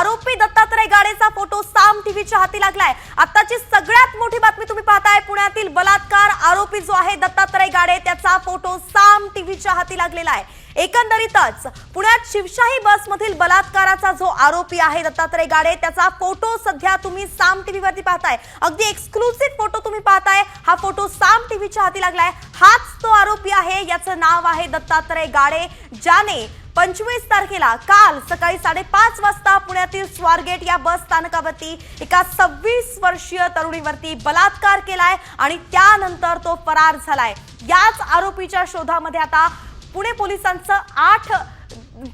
आरोपी दत्तात्रय गाडेचा फोटो साम टीव्हीच्या हाती लागलाय. आताची सगळ्यात मोठी बातमी तुम्ही पाहताय पुण्यातील बलात्कार आरोपी जो आहे दत्तात्रय गाडे त्याचा फोटो साम टीव्हीच्या हाती लागलेला आहे. एकंदरीतच पुण्यात शिवशाही बसमधील बलात्काराचा जो आरोपी आहे दत्तात्रय गाडे त्याचा फोटो सध्या तुम्ही साम टीव्हीवरती पाहताय. अगदी एक्सक्लुसिव्ह फोटो तुम्ही पाहताय हा फोटो साम टीव्हीच्या हाती लागलाय. हाच तो आरोपी आहे याचं नाव आहे दत्तात्रय गाडे ज्याने पंचवीस तारखेला काल सकाळी साडेपाच वाजता पुण्यातील स्वारगेट या बस स्थानकावरती एका सव्वीस वर्षीय तरुणीवरती बलात्कार केलाय आणि त्यानंतर तो फरार झालाय. याच आरोपीच्या शोधामध्ये आता पुणे पोलिसांचं आठ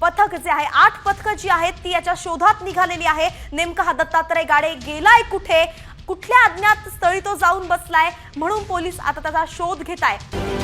पथक जे आहे आठ पथकं जी आहेत ती याच्या शोधात निघालेली आहे. नेमका हा दत्तात्रय गाडे गेलाय कुठे? कुठल्या अज्ञात स्थळी तो जाऊन बसलाय? म्हणून पोलीस आता त्याचा शोध घेत आहे